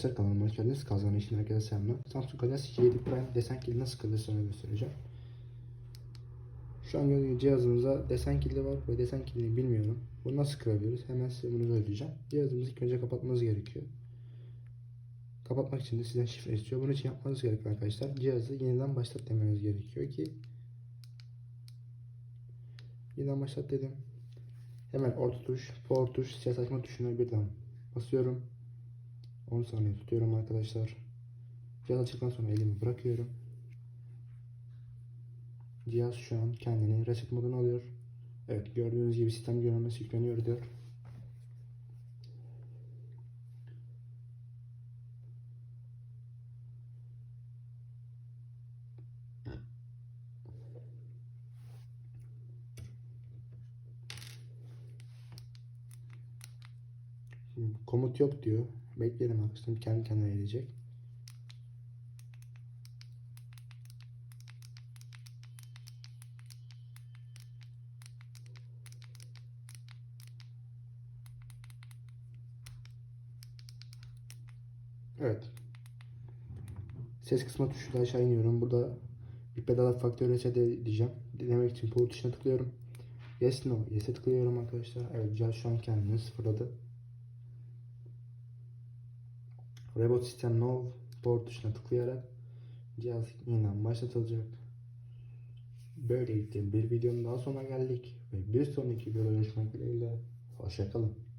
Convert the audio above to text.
Arkadaşlar kanalıma hoş geldiniz. Kazan için herkese selamlar. Samsung Galaxy J7 Prime desen kilidi nasıl kırılır onu göstereceğim. Şu an gördüğünüz cihazımızda desen kilidi var ve desen kilidini bilmiyorum. Bunu nasıl kırabiliriz? Hemen size bunu söyleyeceğim. Cihazımızı ilk önce kapatmanız gerekiyor. Kapatmak için de sizden şifre istiyor. Bunun için yapmanız gerekiyor arkadaşlar. Cihazı yeniden başlat demeniz gerekiyor ki yeniden başlat dedim. Hemen orta tuş, for tuş, ses açma tuşuna birden basıyorum. 10 saniye tutuyorum arkadaşlar. Cihaz açtıktan sonra elimi bırakıyorum. Cihaz şu an kendini reset moduna alıyor. Evet gördüğünüz gibi sistem görünmesi yükleniyor diyor. Komut yok diyor. Bekleyelim arkadaşlar. Kendi kendine gelecek. Evet. Ses kısmı tuşuyla aşağı iniyorum. Burada bir pedal faktör reset edeceğim. Dinlemek için port tuşuna tıklıyorum. Yes no. Yes'e tıklıyorum arkadaşlar. Evet cihaz şu an kendini sıfırladı. Reboot System No port tuşuna tıklayarak cihaz yeniden başlatılacak. Böylelikle bir videonun daha sonuna geldik ve bir sonraki videoda görüşmek dileğiyle. Hoşçakalın.